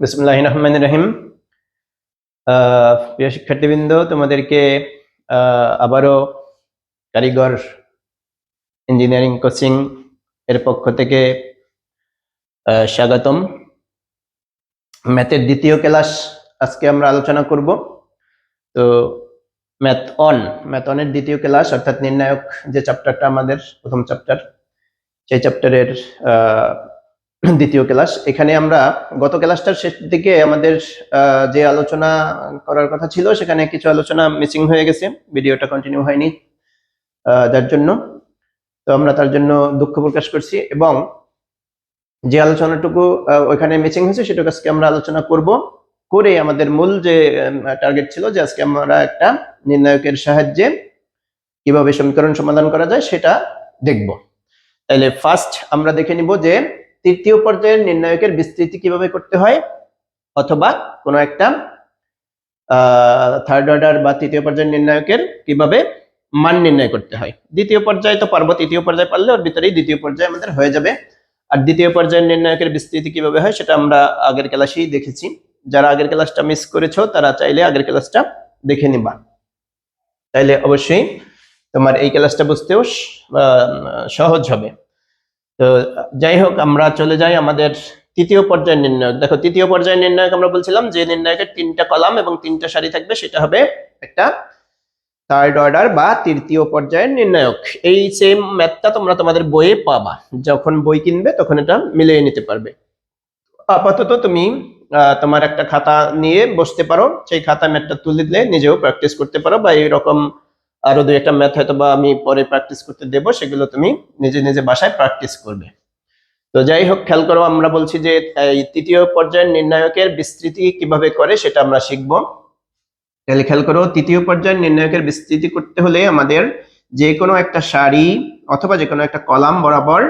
বিসমুল্লাহ রহমান রহিম প্রিয় শিক্ষার্থীবৃন্দ, তোমাদেরকে আবারও কারিগর ইঞ্জিনিয়ারিং কোচিং এর পক্ষ থেকে স্বাগতম। ম্যাথের দ্বিতীয় ক্লাস আজকে আমরা আলোচনা করব। তো, ম্যাথ অন, ম্যাথ অনের দ্বিতীয় ক্লাস, অর্থাৎ নির্ণায়ক যে চ্যাপ্টারটা আমাদের প্রথম চ্যাপ্টার সেই চ্যাপ্টারের দ্বিতীয় ক্লাস। এখানে আমরা গত ক্লাসটার শেষ দিকে আমাদের যে আলোচনা করার কথা ছিল, সেখানে কিছু আলোচনা মিসিং হয়ে গেছে। ভিডিওটা কন্টিনিউ হয়নি যার জন্য। তো আমরা তার জন্য দুঃখ প্রকাশ করছি এবং যে আলোচনাটুকু ওইখানে মিসিং হয়েছে, সেটুকু আজকে আমরা আলোচনা করব। করে আমাদের মূল যে টার্গেট ছিল যে আজকে আমরা একটা নির্ণায়কের সাহায্যে কীভাবে সমীকরণ সমাধান করা যায়, সেটা দেখব। তাহলে ফার্স্ট আমরা দেখে নিব যে তৃতীয় পর্যায়ের নির্ণায়কের বিস্তৃতি কীভাবে করতে হয়? অথবা কোনো একটা থার্ড অর্ডার বা তৃতীয় পর্যায়ের নির্ণায়কের কীভাবে মান নির্ণয় করতে হয়? দ্বিতীয় পর্যায়ে তো পারব, তৃতীয় পর্যায়ে পারলে ওর ভিতরেই দ্বিতীয় পর্যায়ে আমাদের হয়ে যাবে। আর দ্বিতীয় পর্যায়ের নির্ণায়কের বিস্তৃতি কীভাবে হয় সেটা আমরা আগের ক্লাসেই দেখেছি। যারা আগের ক্লাসটা মিস করেছ, তারা চাইলে আগের ক্লাসটা দেখে নিবা। তাইলে অবশ্যই তোমার এই ক্লাসটা বুঝতেও সহজ হবে। তো যাই হোক, আমরা চলে যাই আমাদের তৃতীয় পর্যায়ের নির্ণায়ক। দেখো, তৃতীয় পর্যায়ের নির্ণায়ক আমরা বলছিলাম যে নির্ণায়কের তিনটা কলাম এবং তিনটা সারি থাকবে, সেটা হবে একটা থার্ড অর্ডার বা তৃতীয় পর্যায়ের নির্ণায়ক। এই সেম ম্যাথটা তোমরা তোমাদের বইয়ে পাবা। যখন বই কিনবে, তখন এটা মিলিয়ে নিতে পারবে। আপাতত তুমি তোমার একটা খাতা নিয়ে বসতে পারো। সেই খাতা ম্যাথটা তুলে দিলে, নিজেও প্র্যাকটিস করতে পারো বা এরকম আরও দুই একটা ম্যাথ হয়তো বা আমি পরে প্র্যাকটিস করতে দেব, সেগুলো তুমি নিজে নিজে বাসায় প্র্যাকটিস করবে। তো যাই হোক, খেয়াল করো, আমরা বলছি যে তৃতীয় পর্যায়ের নির্ণায়কের বিস্তৃতি কীভাবে করে সেটা আমরা শিখব। তাহলে খেয়াল করো, তৃতীয় পর্যায়ের নির্ণায়কের বিস্তৃতি করতে হলে আমাদের যে কোনো একটা সারি অথবা যে কোনো একটা কলাম বরাবর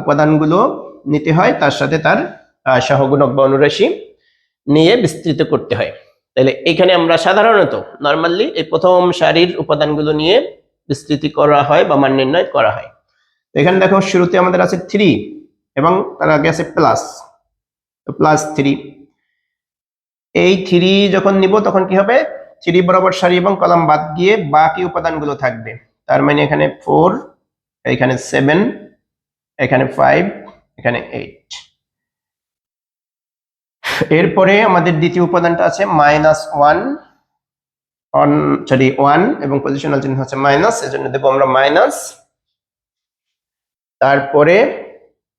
উপাদানগুলো নিতে হয়, তার সাথে তার সহগুণক বা অনুরাশি নিয়ে বিস্তৃত করতে হয়। তাহলে এখানে আমরা সাধারণত নর্মালি এই প্রথম সারির উপাদানগুলো নিয়ে বিস্তৃতি করা হয় বা মান নির্ণয় করা হয়। এখানে দেখো শুরুতে আমাদের আছে থ্রি এবং তার আগে আছে প্লাস তো প্লাস থ্রি এই থ্রি যখন নিব তখন কি হবে? থ্রি বরাবর সারি এবং কলাম বাদ গিয়ে বাকি উপাদানগুলো থাকবে। তার মানে এখানে ফোর এখানে সেভেন এখানে ফাইভ এখানে এইট এরপরে আমাদের দ্বিতীয় উপাদানটা আছে minus one on sorry one এবং পজিশনাল চিহ্ন হচ্ছে মাইনাস এজন্য দেবো আমরা মাইনাস তারপরে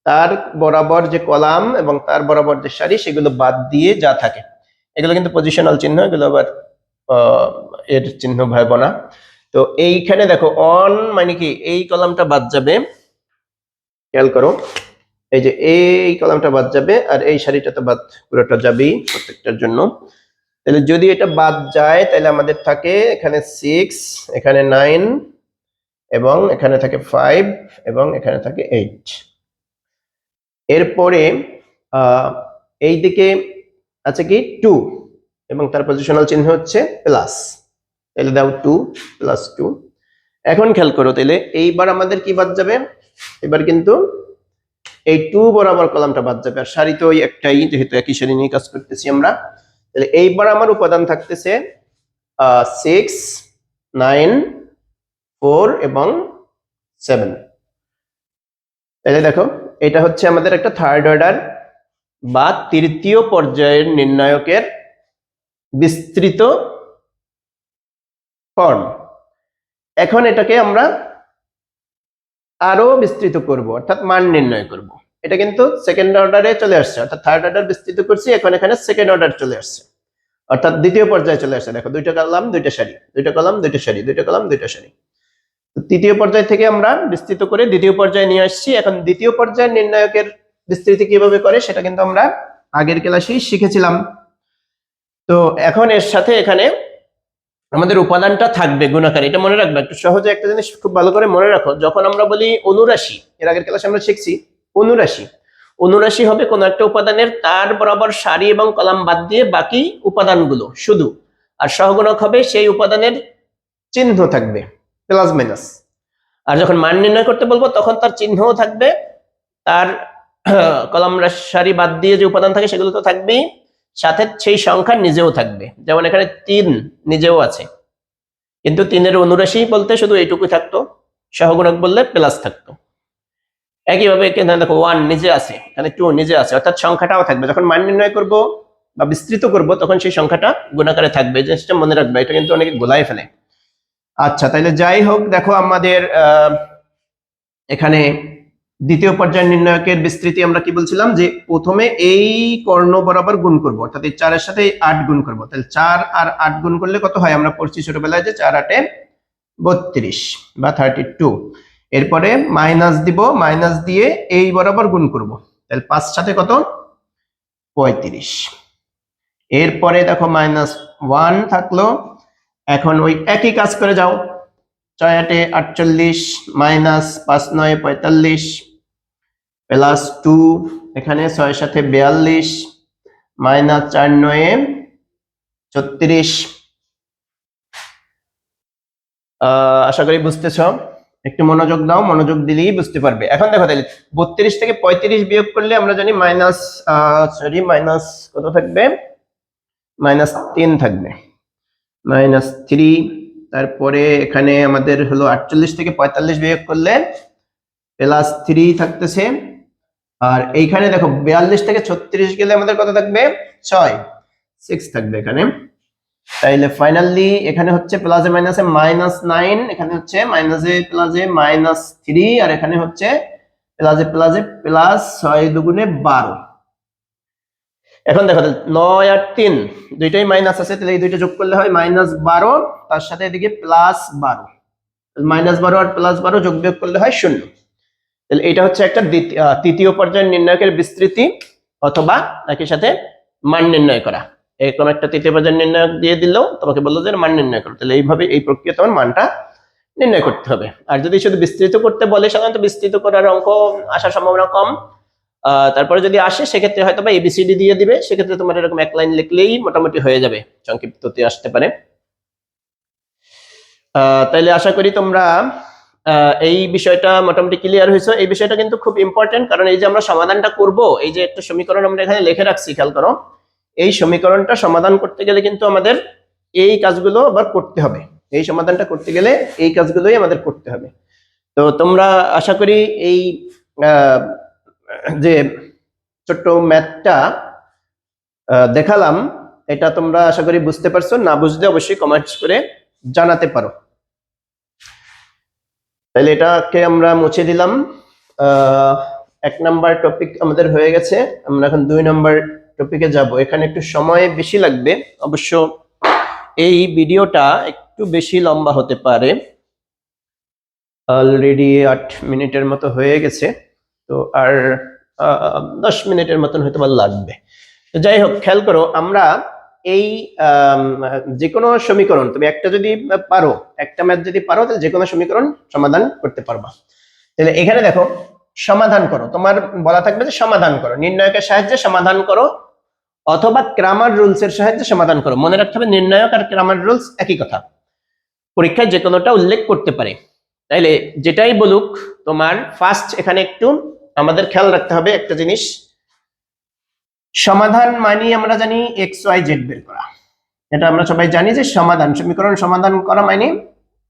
তার বরাবর যে কলাম এবং তার বরাবর যে সারি, সেগুলো বাদ দিয়ে যা থাকে। এগুলো কিন্তু পজিশনাল চিহ্ন, এগুলো আবার এর চিহ্ন ভাইব না। তো এইখানে দেখো অন মানে কি? এই কলামটা বাদ যাবে। খেয়াল করো। এই যে এই কলামটা বাদ যাবে আর এই শাড়িটা তো বাদ, পুরোটা যাবেই প্রত্যেকটার জন্য। তাহলে যদি এটা বাদ যায়, তাহলে আমাদের থাকে এখানে সিক্স এখানে নাইন এবং এখানে থাকে ফাইভ এবং এখানে থাকে এইট এরপরে এই দিকে আছে কি টু এবং তার পজিশনাল চিহ্ন হচ্ছে প্লাস তাহলে দাও টু প্লাস টু এখন খেয়াল করো তাহলে এইবার আমাদের কি বাদ যাবে? এবার কিন্তু এই টু বরাবর কলামটা বাদ যাবে। আর সারি তো ওই একটাই, যেহেতু একই সারি নিয়ে কাজ করতেছি আমরা। তাহলে এইবার আমার উপাদান থাকতেছে সিক্স নাইন ফোর এবং সেভেন তাহলে দেখো, এটা হচ্ছে আমাদের একটা থার্ড অর্ডার বা তৃতীয় পর্যায়ের নির্ণায়কের বিস্তৃত ফর্ম এখন এটাকে আমরা আরও বিস্তৃত করব, অর্থাৎ মান নির্ণয় করব। এটা কিন্তু সেকেন্ড অর্ডারে চলে আসছে, অর্থাৎ থার্ড অর্ডার বিস্তৃত করছি, এখন এখানে সেকেন্ড অর্ডার চলে আসছে। অর্থাৎ দ্বিতীয় পর্যায়ে চলে আসছে, দেখো দুইটা কলাম দুইটা সারি, দুইটা কলাম দুইটা সারি, দুইটা কলাম দুইটা সারি। তৃতীয় পর্যায় থেকে আমরা বিস্তৃত করে দ্বিতীয় পর্যায়ে নিয়ে আসছি। এখন দ্বিতীয় পর্যায়ের নির্ণায়কের বিস্তৃতি কীভাবে করে, সেটা কিন্তু আমরা আগের ক্লাসেই শিখেছিলাম। তো এখন এর সাথে এখানে আমাদের উপাদানটা থাকবে গুণাকার। এটা মনে রাখবে, একটু সহজে একটা জিনিস খুব ভালো করে মনে রাখো। যখন আমরা বলি অনুরাশি, এর আগের ক্লাসে আমরা শিখছি অনুরাশি। অনুরাশি হবে কোন একটা উপাদানের তার বরাবর সারি এবং কলাম বাদ দিয়ে বাকি উপাদানগুলো, শুধু। আর সহগুণক হবে সেই উপাদানের চিহ্ন থাকবে, প্লাস মাইনাস। আর যখন মান নির্ণয় করতে বলব, তখন তার চিহ্নও থাকবে। তার কলম সারি বাদ দিয়ে যে উপাদান থাকে, সেগুলো তো থাকবেই। সাথে সেই সংখ্যা নিজেও থাকবে। যেমন এখানে তিন নিজেও আছে। কিন্তু তিনের অনুরাশি বলতে শুধু এইটুকুই থাকতো, সহগুণক বললে প্লাস থাকতো। একইভাবে দেখো ওয়ান নিজে আছে, এখানে টু নিজে আছে, অর্থাৎ সংখ্যাটাও থাকবে। যখন মান নির্ণয় করব বা বিস্তৃত করব, তখন সেই সংখ্যাটা গুণাকারে থাকবে। জিনিসটা মনে রাখবে, এটা কিন্তু অনেকে গোলায় ফেলে। আচ্ছা তাহলে যাই হোক, দেখো আমাদের এখানে দ্বিতীয় পর্যায় নির্ণায়কের বিস্তৃতি আমরা কি বলছিলাম? যে প্রথমে এই কর্ণ বরাবর গুণ করব, অর্থাৎ এই চারের সাথে আট গুণ করব। তাহলে চার আর আট গুণ করলে কত হয়? আমরা পড়ছি ছোটবেলায় যে চার আটে বত্রিশ বা থার্টি টু এরপরে মাইনাস দিব মাইনাস দিয়ে এই বরাবর গুণ করব। তাহলে পাঁচ সাথে কত? পঁয়ত্রিশ। এরপরে দেখো মাইনাস ওয়ান থাকল। এখন ওই একই কাজ করে যাও। ছয় আটে আটচল্লিশ মাইনাস পাঁচ নয় পঁয়তাল্লিশ প্লাস টু, এখানে ছয় সাথে বিয়াল্লিশ, মাইনাস চার নয়ে, ছত্রিশ। আশা করি বুঝতেছ? একটু মনোযোগ দাও, মনোযোগ দিলেই বুঝতে পারবে। এখন দেখো তাহলে, বত্রিশ থেকে পঁয়ত্রিশ বিয়োগ করলে আমরা জানি মাইনাস সরি মাইনাস কত থাকবে? মাইনাস তিন থাকবে। মাইনাস থ্রি, তারপরে এখানে আমাদের হলো আটচল্লিশ থেকে পঁয়তাল্লিশ বিয়োগ করলে প্লাস থ্রি থাকতেছে। আর এইখানে দেখো বিয়াল্লিশ থেকে ছত্রিশ গেলে আমাদের কত থাকবে? ছয়। সিক্স থাকবে এখানে। তাইলে ফাইনালি এখানে হচ্ছে প্লাসে মাইনাসে মাইনাস নাইন এখানে হচ্ছে মাইনাসে প্লাসে মাইনাস থ্রি আর এখানে হচ্ছে প্লাসে প্লাসে প্লাস ছয় দুগুণে বারো। এখন দেখো নয় আর তিন, দুইটাই মাইনাস আছে, তাহলে এই দুইটা যোগ করলে হয় মাইনাস বারো, তার সাথে এদিকে প্লাস বারো। মাইনাস বারো আর প্লাস বারো যোগ বিয়োগ করলে হয় শূন্য। তাহলে এটা হচ্ছে একটা তৃতীয় পর্যায়ের নির্ণায়কের বিস্তৃতি অথবা একই সাথে মান নির্ণয় করা। এরকম একটা তৃতীয় পর্যায়ের নির্ণায়ক দিয়ে দিলেও তোমাকে বলল যে মান নির্ণয় করো। তাহলে এইভাবে এই প্রক্রিয়া তোমার মানটা নির্ণয় করতে হবে। আর যদি শুধু বিস্তৃত করতে বলে, সাধারণত বিস্তৃত করার অঙ্ক আসার সম্ভাবনা কম। তারপরে যদি আসে, সেক্ষেত্রে হয়তো বা এবিসিডি দিয়ে দিবে। সেক্ষেত্রে তোমার এরকম এক লাইন লিখলেই মোটামুটি হয়ে যাবে, সংক্ষিপ্ততে আসতে পারে। তাইলে আশা করি তোমরা এই বিষয়টা মোটামুটি ক্লিয়ার হয়েছে। এই বিষয়টা কিন্তু খুব ইম্পর্টেন্ট কারণ এই যে আমরা সমাধানটা করব, এই যে একটা সমীকরণ আমরা এখানে লিখে রাখছি, খেয়াল করো। এই সমীকরণটা সমাধান করতে গেলে কিন্তু আমাদের এই কাজগুলো আবার করতে হবে। এই সমাধানটা করতে গেলে এই কাজগুলোই আমাদের করতে হবে। তো তোমরা আশা করি এই যে ছোট্ট ম্যাথটা দেখালাম, এটা তোমরা আশা করি বুঝতে পারছ। না বুঝলে অবশ্যই কমেন্টস করে জানাতে পারো। তাহলে এটাকে আমরা মুছে দিলাম। এক নাম্বার টপিক আমাদের হয়ে গেছে। আমরা এখন দুই নাম্বার টপিকে যাব। এখানে একটু সময় বেশি লাগবে। অবশ্য এই ভিডিওটা একটু বেশি লম্বা হতে পারে। অলরেডি আট মিনিটের মতো হয়ে গেছে। তো আর দশ মিনিটের মতন হয়তো বা লাগবে। যাই হোক, খেয়াল করো, আমরা এই যে কোনো সমীকরণ, তুমি একটা যদি পারো, একটা ম্যাথ যদি পারো, তাহলে যে কোনো সমীকরণ সমাধান করতে পারবা। তাহলে এখানে দেখো, সমাধান করো। তোমার বলা থাকবে যে সমাধান করো। নির্ণায়কের সাহায্যে সমাধান করো, অথবা ক্রামার রুলস এর সাহায্যে সমাধান করো। মনে রাখতে হবে, নির্ণায়ক আর ক্রামার রুলস একই কথা। পরীক্ষায় যে কোনোটা উল্লেখ করতে পারে। তাইলে যেটাই বলুক, তোমার ফার্স্ট এখানে একটু আমাদের খেয়াল রাখতে হবে একটা জিনিস। সমাধান মানি আমরা জানি এক্স ওয়াই জেড বের করা। এটা আমরা সবাই জানি যে সমাধান, সমীকরণ সমাধান করা মানে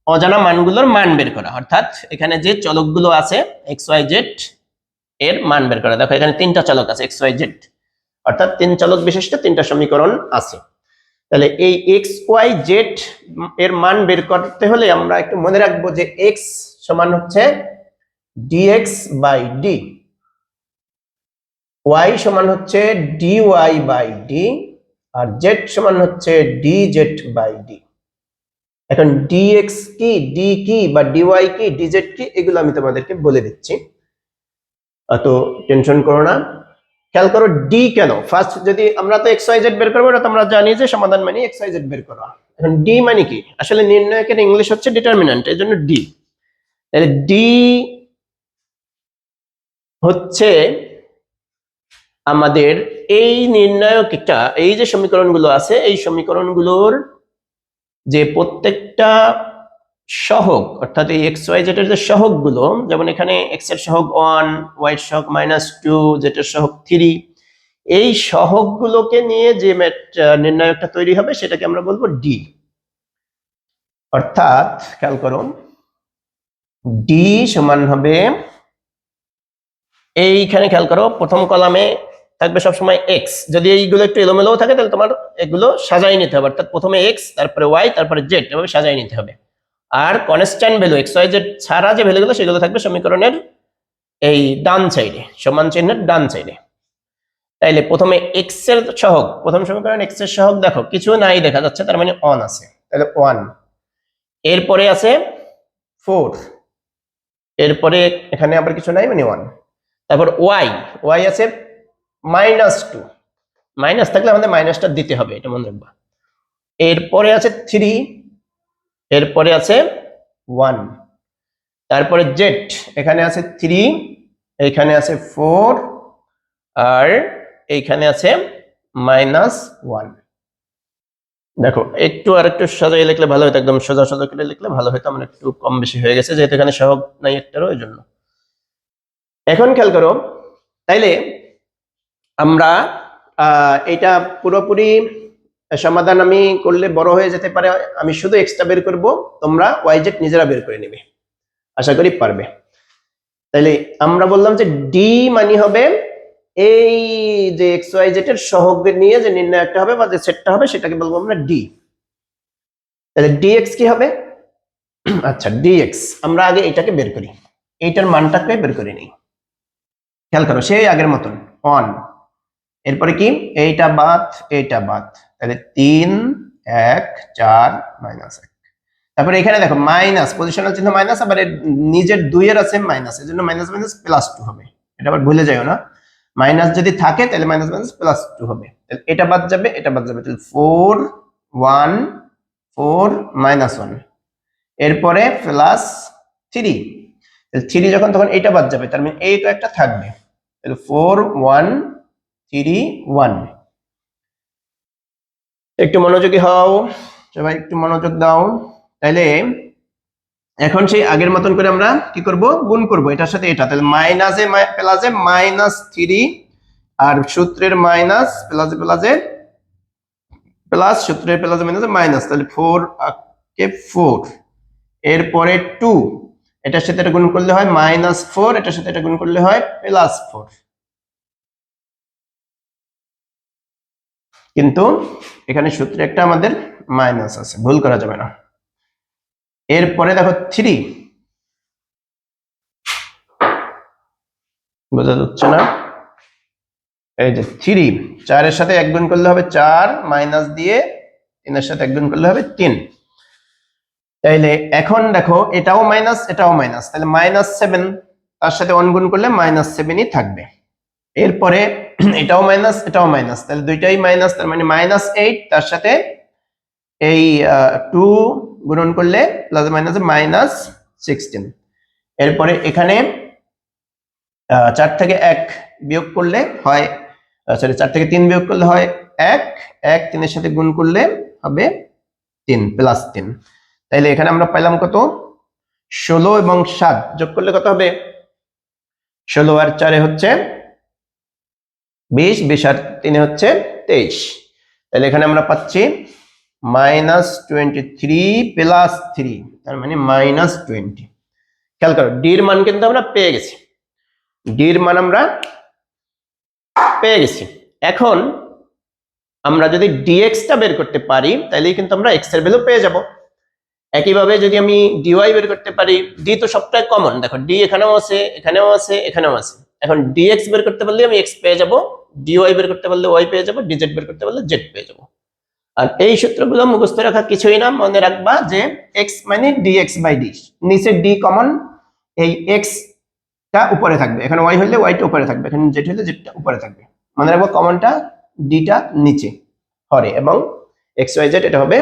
অজানা মানগুলোর মান বের করা। অর্থাৎ এখানে যে চলকগুলো আছে এক্স ওয়াই জেড এর মান বের করা। দেখো, এখানে তিনটা চলক আছে এক্স ওয়াই জেড অর্থাৎ তিন চলক বিশিষ্ট তিনটা সমীকরণ আছে। তাহলে এই এক্স ওয়াই জেড এর মান বের করতে হলে আমরা একটু মনে রাখব যে এক্স সমান হচ্ছে ডিএক্স বাই ডি ওয়াই সমান হচ্ছে ডি ওয়াই বাই ডি আর জেড সমান হচ্ছে ডি জেড বাই ডি এখন ডিএক্স কি ডি কি বা ডিওয়াই কি ডিজেড কি, এগুলো আমি তোমাদেরকে বলে দিচ্ছি। অত টেনশন করো না। খেয়াল করো ডি কেন? ফার্স্ট যদি আমরা তো এক্স ওয়াই জেড বের করব, এটা তো আমরা জানি যে সমাধান মানে এক্স ওয়াই জেড বের করা। এখন ডি মানে কি? আসলে নির্ণায়কের ইংলিশ হচ্ছে ডিটারমিনেন্ট এই জন্য ডি তাহলে ডি হচ্ছে আমাদের এই নির্ণায়কটা এই যে সমীকরণগুলো আছে, এই সমীকরণগুলোর যে প্রত্যেকটা সহগ, অর্থাৎ এই এক্স ওয়াই জেটের যে সহগগুলো, যেমন এখানে এক্সের সহগ ওয়ান ওয়াই সহগ মাইনাস টু জেটের সহগ থ্রি এই সহগগুলোকে নিয়ে যে নির্ণায়কটা তৈরি হবে, সেটাকে আমরা বলব ডি অর্থাৎ, খেয়াল করো ডি সমান হবে, এইখানে খেয়াল করো, প্রথম কলামে থাকবে সবসময় এক্স যদি এইগুলো একটু এলোমেলোও থাকে, তাহলে তোমার এগুলো সাজাই নিতে হবে। অর্থাৎ প্রথমে এক্স তারপরে ওয়াই তারপরে জেড এভাবে সাজাই নিতে হবে। আর constant value x y z ছাড়া যে ভ্যালুগুলো সেগুলো থাকবে সমীকরণের এই ডান সাইডে সমান চিহ্নের ডান সাইডে তাইলে প্রথমে এক্সের সহগ, প্রথম সমীকরণ এক্সের সহগ দেখো, কিছু নাই দেখা যাচ্ছে, তার মানে অন আছে। তাহলে ওয়ান এরপরে আছে ফোর এরপরে এখানে আবার কিছু নাই মানে ওয়ান তারপর ওয়াই ওয়াই আছে মাইনাস টু। মাইনাস থাকলে আমাদের মাইনাসটা দিতে হবে, এটা মনে রাখবা। এরপরে আছে থ্রি, এরপরে আছে ওয়ান। তারপরে জেড, এখানে আছে থ্রি, এখানে আছে ফোর, আর এইখানে আছে মাইনাস ওয়ান। দেখো, একটু আর একটু সাজাই লিখলে ভালো হতো, একদম সোজা সোজা করে লিখলে ভালো হতো, আমার একটু কম বেশি হয়ে গেছে, যেহেতু এখানে সহগ নাই একটারও ওই জন্য এখন খেয়াল করো, তাইলে আমরা এটা পুরোপুরি সমাধান আমি করলে বড় হয়ে যেতে পারে। আমি শুধু এক্সট্রা বের করব, তোমরা ওয়াইজেট নিজেরা বের করে নেবে। আশা করি পারবে। তাইলে আমরা বললাম যে ডি মানে হবে এই যে এক্স ওয়াই জেড এর সহগ নিয়ে যে নির্ণয়টা হবে বা যে সেটটা হবে, সেটাকে বলব আমরা ডি তাহলে ডিএক্স কি হবে? আচ্ছা ডিএক্স আমরা আগে এটাকে বের করি। এইটার মানটাকে বের করে নিই। খেয়াল করো, সেই আগের মতন। অন এরপরে কি? এইটা বাদ এইটা বাদ। তাহলে তিন, এক, চার মাইনাস এক। তারপরে এখানে দেখো মাইনাস পজিশনাল চিহ্ন মাইনাস আবার নিজের দুইয়ের আছে মাইনাস এর জন্য মাইনাস মাইনাস প্লাস টু হবে। এটা আবার ভুলে যাইও না। মাইনাস যদি থাকে, তাহলে মাইনাস মাইনাস প্লাস টু হবে। তাহলে এটা বাদ যাবে, এটা বাদ যাবে। তাহলে four one four minus one এরপরে প্লাস থ্রি থ্রি যখন, তখন এটা বাদ যাবে। তার মানে এই তো একটা থাকবে। তাহলে ফোর ওয়ান থ্রি ওয়ান একটু মনোযোগী হও। সবাই একটু মনোযোগ দাও। তাহলে এখন সেই আগের মতন করে আমরা কি করব? গুণ করব। এটার সাথে এটা। তাহলে মাইনাসে প্লাসে মাইনাস থ্রি আর সূত্রের মাইনাস প্লাসে প্লাসে প্লাস সূত্রের প্লাসে মাইনাসে মাইনাস তাহলে ফোর কে ফোর এরপরে টু এটার সাথে এটা গুণ করলে হয় মাইনাস ফোর এটার সাথে এটা গুণ করলে হয় প্লাস ফোর কিন্তু এখানে সূত্রে একটা আমাদের মাইনাস আছে, ভুল করা যাবে না। এরপরে দেখো থ্রি বোঝা যাচ্ছে না? এই যে থ্রি চারের সাথে এক গুণ করলে হবে চার মাইনাস দিয়ে তিনের সাথে এক গুণ করলে হবে তিন। তাইলে এখন দেখো, এটাও মাইনাস এটাও মাইনাস তাহলে মাইনাস সেভেন তার সাথে ওয়ান গুণ করলে মাইনাস সেভেনই থাকবে। এরপরে এটাও মাইনাস এটাও মাইনাস তাহলে দুইটাই মাইনাস তার মানে মাইনাস এইট তার সাথে এই টু গুণন করলে প্লাস মাইনাস মাইনাস সিক্সটিন এরপরে এখানে চার থেকে এক বিয়োগ করলে হয় সরি চার থেকে তিন বিয়োগ করলে হয় এক এক তিনের সাথে গুণ করলে হবে তিন প্লাস তিন। তাইলে এখানে আমরা পাইলাম কত? ষোলো এবং সাত। যোগ করলে কত হবে? ষোলো আর চারে হচ্ছে বিশ বিশ আর তিনে হচ্ছে তেইশ। তাহলে এখানে আমরা পাচ্ছি minus twenty three plus three, তার মানে মাইনাস টোয়েন্টি। খেয়াল করো ডির মান কিন্তু আমরা পেয়ে গেছি। ডির মান আমরা পেয়ে গেছি। এখন আমরা যদি ডিএক্সটা বের করতে পারি তাহলেই কিন্তু আমরা এক্সের ভ্যালু পেয়ে যাব। একইভাবে যদি আমি ডিওয়াই বের করতে পারি ডি তো সবটাই কমন দেখো ডি এখানেও আছে এখানেও আছে এখানেও আছে। এখন ডিএক্স বের করতে পারলে আমি এক্স পেয়ে যাব ডিওয়াই বের করতে পারলে ওয়াই পেয়ে যাব ডিজেড বের করতে পারলে জেড পেয়ে যাব। আর এই সূত্রগুলো মুখস্থ রাখা কিছুই না, মনে রাখবা যে এক্স মানে ডিএক্স বাই ডি নিচে ডি কমন এই এক্স টা উপরে থাকবে। এখানে ওয়াই হলে ওয়াইটা উপরে থাকবে, এখানে জেড হলে জেডটা উপরে থাকবে। মনে রাখব কমনটা ডিটা নিচে হরে এবং এক্স ওয়াই জেড এটা হবে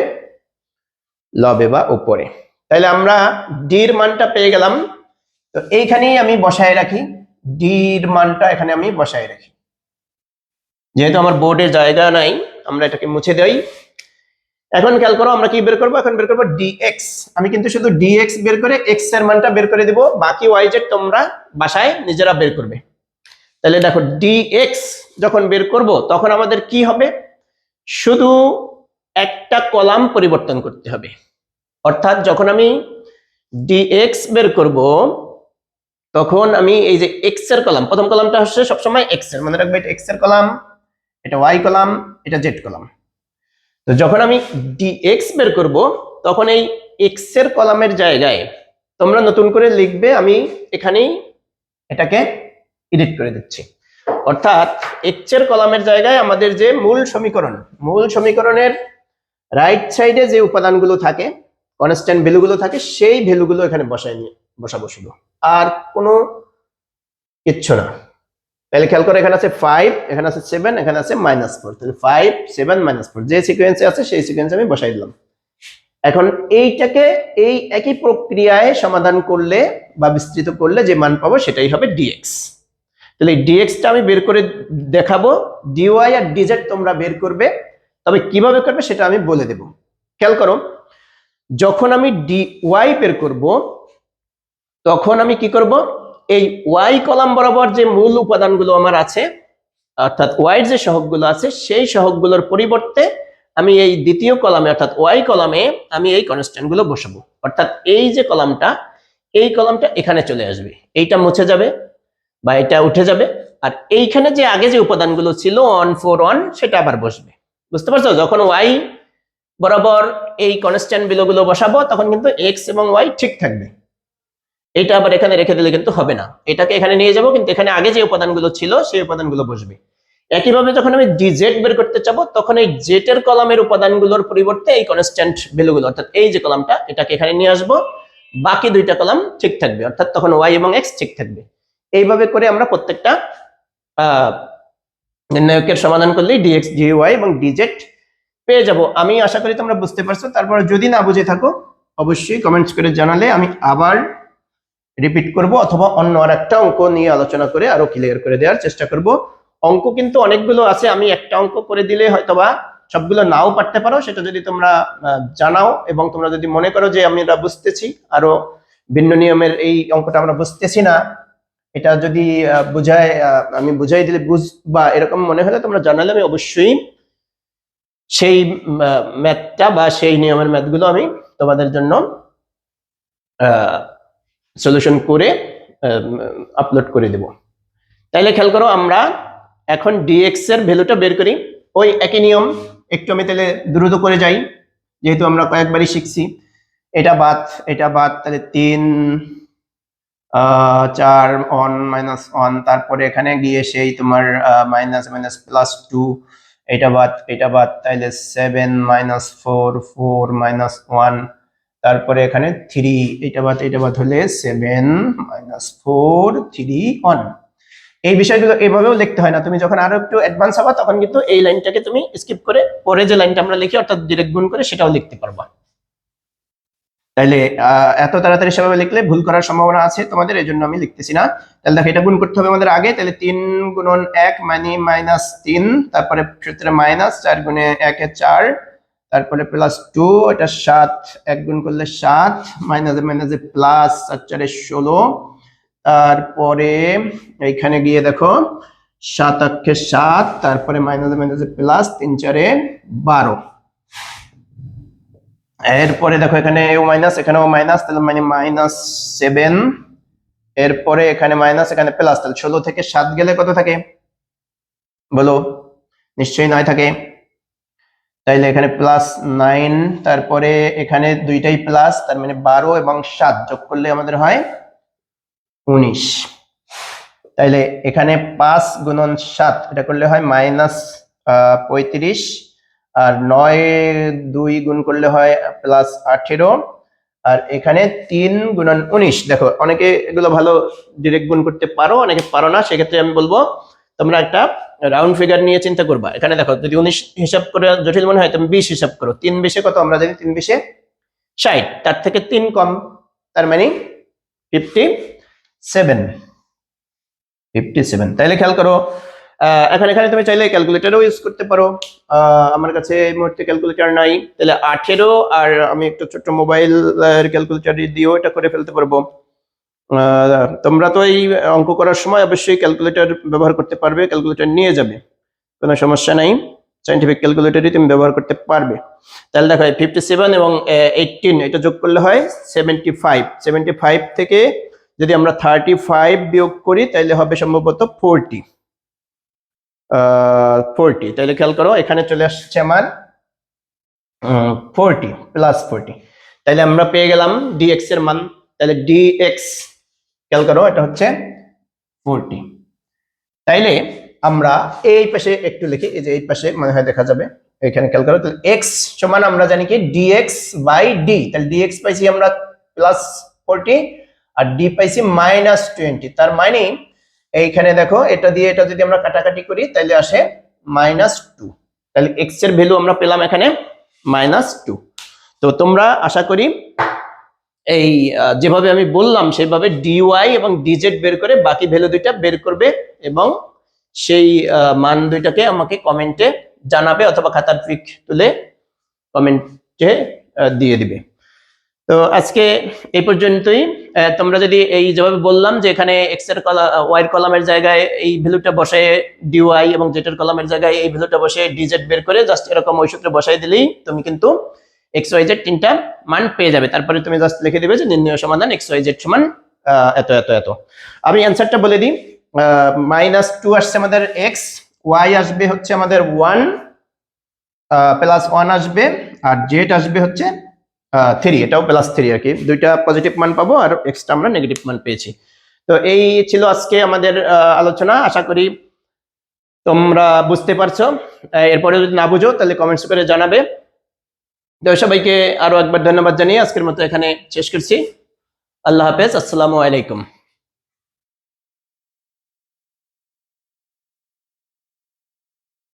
লবে বা উপরে। তাহলে আমরা ডির মানটা পেয়ে গেলাম। তো এইখানেই আমি বসায় রাখি ডির মানটা এখানে আমি বসায় রাখি। যেহেতু আমার বোর্ডে জায়গা নাই, আমরা এটাকে মুছে দেই। এখন খেয়াল করো, আমরা কি বের করব? এখন বের করব ডিএক্স আমি কিন্তু শুধু ডিএক্স বের করে এক্সের মানটা বের করে দিব, বাকি ওয়াই জেড তোমরা বাসায় নিজেরা বের করবে। তাহলে দেখো ডিএক্স যখন বের করব, তখন আমাদের কি হবে? শুধু একটা কলাম পরিবর্তন করতে হবে। অর্থাৎ যখন আমি ডিএক্স বের করব, তখন আমি এই যে এক্সের কলাম, প্রথম কলামটা হচ্ছে সবসময় এক্সের, মনে রাখবে এটা এক্সের কলাম। এটা ওয়াই কলাম, এটা জেড কলাম। তো যখন আমি ডি এক্স বের করব, তখন এই এক্সের কলামের জায়গায় তোমরা নতুন করে লিখবে, আমি এখানেই এটাকে এডিট করে দিচ্ছি। অর্থাৎ এক্সের কলামের জায়গায় আমাদের যে মূল সমীকরণ, মূল সমীকরণের রাইট সাইডে যে উপাদানগুলো থাকে কনস্ট্যান্ট ভ্যালুগুলো থাকে, সেই ভ্যালুগুলো এখানে বসায় নিয়ে, বসাবো শুধু। আর কোনো কিচ্ছু না। তাহলে খেয়াল করে, এখানে আছে ফাইভ এখানে আছে সেভেন এখানে আছে মাইনাস ফোর তাহলে ফাইভ সেভেন মাইনাস ফোর যে সিকোয়েন্সে আছে, সেই সিকোয়েন্সে আমি বসাই দিলাম। এখন এইটাকে এই একই প্রক্রিয়ায় সমাধান করলে বা বিস্তৃত করলে যে মান পাবো, সেটাই হবে ডিএক্স তাহলে ডিএক্সটা আমি বের করে দেখাবো। ডিওয়াই আর ডিজেড তোমরা বের করবে। তবে কীভাবে করবে, সেটা আমি বলে দেব। খেয়াল করো, যখন আমি ডি ওয়াই বের করব, তখন আমি কি করব? এই ওয়াই কলাম বরাবর যে মূল উপাদানগুলো আমার আছে, অর্থাৎ ওয়াইয়ের যে সহগগুলো আছে, সেই সহগগুলোর পরিবর্তে আমি এই দ্বিতীয় কলামে, অর্থাৎ ওয়াই কলামে আমি এই কনস্ট্যান্টগুলো বসাবো। অর্থাৎ এই যে কলামটা, এই কলামটা এখানে চলে আসবে। এইটা মুছে যাবে বা এটা উঠে যাবে। আর এইখানে যে আগে যে উপাদানগুলো ছিল ওয়ান ফোর ওয়ান সেটা আবার বসবে। বুঝতে পারছ? যখন ওয়াই বরাবর এই কনস্ট্যান্ট বিলোগুলো বসাবো, তখন কিন্তু এক্স এবং ওয়াই ঠিক থাকবে। এটা আবার এখানে রেখে দিলে কিন্তু হবে না। এটাকে এখানে নিয়ে যাব, কিন্তু এখানে আগে যে উপাদানগুলো ছিল, সেই উপাদানগুলো বসবে। একইভাবে যখন আমি ডিজেট বের করতে চাবো, তখন এই জেটের কলামের উপাদানগুলোর পরিবর্তে এই কনস্ট্যান্ট ভ্যালুগুলো অর্থাৎ এই যে কলামটা, এটাকে এখানে নিয়ে আসব। বাকি দুইটা কলাম ঠিক থাকবে, অর্থাৎ তখন ওয়াই এবং এক্স ঠিক থাকবে। এইভাবে করে আমরা প্রত্যেকটা নির্ণায়কের সমাধান করলেই ডিএক্স ডিওয়াই এবং ডিজেট পেয়ে যাব। আমি আশা করি তোমরা বুঝতে পারছ। তারপর যদি না বুঝে থাকো, অবশ্যই কমেন্টস করে জানালে আমি আবার রিপিট করব অথবা অন্য আর একটা অঙ্ক নিয়ে আলোচনা করে আরও ক্লিয়ার করে দেওয়ার চেষ্টা করব। অঙ্ক কিন্তু অনেকগুলো আছে, আমি একটা অঙ্ক করে দিলে হয়তোবা সবগুলো নাও পারতে পারো, সেটা যদি তোমরা জানাও এবং তোমরা যদি মনে করো যে আমি এটা বুঝতেছি, আরও ভিন্ন নিয়মের এই অঙ্কটা আমরা বুঝতেছি না, এটা যদি বুঝায় আমি বুঝাই দিলে বুঝ, বা এরকম মনে হলে তোমরা জানালে আমি অবশ্যই সেই ম্যাথটা বা সেই নিয়মের ম্যাথগুলো আমি তোমাদের জন্য সলিউশন করে আপলোড করে দেব। তাইলে খেয়াল করো আমরা এখন ডিএক্স এর ভ্যালুটা বের করি। ওই একই নিয়ম, একটু আমি তাহলে দ্রুত করে যাই, যেহেতু আমরা কয়েকবারই শিখছি। এটা বাদ এটা বাদ তাহলে তিন চার অন মাইনাস ওয়ান তারপরে এখানে গিয়ে সেই তোমার মাইনাস মাইনাস প্লাস টু এটা বাদ এটা বাদ, তাইলে seven minus four four minus one তারপরে এখানে থ্রি এটা বাদ এটা বাদ হলে seven minus four three one এই বিষয়গুলো এভাবেও লিখতে হয় না। তুমি যখন আরও একটু অ্যাডভান্স হবা তখন কিন্তু এই লাইনটাকে তুমি স্কিপ করে পরে যে লাইনটা আমরা লিখি অর্থাৎ ডিরেক্ট গুণ করে সেটাও লিখতে পারবা। আহ, এত তাড়াতাড়ি সেভাবে লিখলে ভুল করার সম্ভাবনা আছে তোমাদের এই জন্য আমি লিখতেছি না। তাহলে দেখো এটা গুণ করতে হবে আমাদের আগে তাহলে তিন গুণন এক মানে মাইনাস তিন তারপরে সূত্রে মাইনাস চার গুণে একে চার তারপরে প্লাস টু এটা সাত, এক গুণ করলে সাত মাইনাসে মাইনাসে প্লাস চার চারে ষোলো। তারপরে এইখানে গিয়ে দেখো, সাত আক্ষে সাত, তারপরে মাইনাসে মাইনাসে প্লাস তিন চারে বারো। এরপরে দেখো এখানে ও মাইনাস এখানেও মাইনাস তাহলে মানে মাইনাস সেভেন এরপরে এখানে মাইনাস এখানে প্লাস তাহলে ষোলো থেকে সাত গেলে কত থাকে? বলো, নিশ্চয়ই নয় থাকে। তাইলে এখানে প্লাস নাইন তারপরে এখানে দুইটাই প্লাস তার মানে বারো এবং সাত যোগ করলে আমাদের হয় উনিশ। তাইলে এখানে পাঁচ গুণন সাত, এটা করলে হয় মাইনাস পঁয়ত্রিশ। আর নয় দুই গুণ করলে হয় প্লাস আঠেরো। আর এখানে তিন গুণন উনিশ। দেখো, অনেকে এগুলো ভালো ডিরেক্ট গুণ করতে পারো, অনেকে পারো না, সেক্ষেত্রে আমি বলব তোমরা একটা রাউন্ড ফিগার নিয়ে চিন্তা করবা। এখানে দেখো, যদি উনিশ হিসাব করে জটিল মনে হয়, তুমি বিশ হিসাব করো। তিন বিশে কত আমরা জানি তিন বিশে ষাট। তার থেকে তিন কম, তার মানে ফিফটি সেভেন ফিফটি সেভেন তাইলে খেয়াল করো এখন এখানে তুমি চাইলে ক্যালকুলেটরও ইউজ করতে পারো। আমার কাছে এই মুহূর্তে ক্যালকুলেটর নাই। তাহলে আঠেরো আর আমি একটা ছোট্ট মোবাইল ক্যালকুলেটর দিয়েও এটা করে ফেলতে পারব। তোমরা তো এই অঙ্ক করার সময় অবশ্যই ক্যালকুলেটর ব্যবহার করতে পারবে ক্যালকুলেটর নিয়ে যাবে। কোনো সমস্যা নাই। সাইন্টিফিক ক্যালকুলেটরই তুমি ব্যবহার করতে পারবে। তাহলে দেখো ফিফটি সেভেন এবং এইটিন এটা যোগ করলে হয় সেভেন্টি ফাইভ সেভেন্টি ফাইভ থেকে যদি আমরা থার্টি ফাইভ বিয়োগ করি, তাহলে হবে সম্ভবত ফোরটি ফোরটি তাহলে খেয়াল করো, এখানে চলে আসছে আমার ফোরটি প্লাস ফোরটি তাহলে আমরা পেয়ে গেলাম ডিএক্স এর মান। তাহলে ডিএক্স খেয়াল করো, এটা হচ্ছে ফোরটি তাইলে আমরা এই পাশে একটু লিখি, এই যে এই পাশে মনে হয় দেখা যাবে, এখানে খেয়াল করো, তাহলে এক্স সমান আমরা জানি কি ডিএক্স বাই ডি তাহলে ডিএক্স পাইছি আমরা প্লাস ফোরটি আর ডি পাইছি মাইনাস টোয়েন্টি তার মানে এইখানে দেখো, এটা দিয়ে এটা যদি আমরা কাটাকাটি করি তাহলে আসে মাইনাস টু তাহলে এক্সের ভ্যালু আমরা পেলাম এখানে মাইনাস টু তো তোমরা আশা করি এই যেভাবে আমি বললাম, সেভাবে ডিওয়াই এবং ডিজেড বের করে বাকি ভ্যালু দুইটা বের করবে এবং সেই মান দুইটাকে আমাকে কমেন্টে জানাবে অথবা খাতার পিক তুলে কমেন্টে দিয়ে দিবে। তো আজকে এই পর্যন্তই। তোমরা যদি এই যেভাবে বললাম যে এখানে এক্সের কলা ওয়াই কলামের জায়গায় এই ভ্যালুটা বসে ডিওয়াই এবং জেটের কলামের জায়গায় এই ভ্যালুটা বসে ডিজেড বের করে জাস্ট এরকম ওই সূত্রে বসাই দিলেই তুমি কিন্তু এক্স ওয়াই জেড তিনটা মান পেয়ে যাবে। তারপরে তুমি জাস্ট লিখে দিবে যে নির্ণয় সমাধান এক্স ওয়াই জেড সমান এত এত এত। আমি অ্যান্সারটা বলে দিই। মাইনাস টু আসছে আমাদের এক্স ওয়াই আসবে হচ্ছে আমাদের ওয়ান প্লাস ওয়ান আসবে, আর জেড আসবে হচ্ছে থ্রি এটাও প্লাস থ্রি আর কি। দুইটা পজিটিভ মান পাবো আর এক্সট্রা আমরা নেগেটিভ মান পেয়েছি। তো এই ছিল আজকে আমাদের আলোচনা। আশা করি তোমরা বুঝতে পারছ। এরপরে যদি না বুঝো, তাহলে কমেন্টস করে জানাবে। তো সবাইকে আরও একবার ধন্যবাদ জানিয়ে আজকের মতো এখানে শেষ করছি। আল্লাহ হাফেজ, আসসালামু আলাইকুম।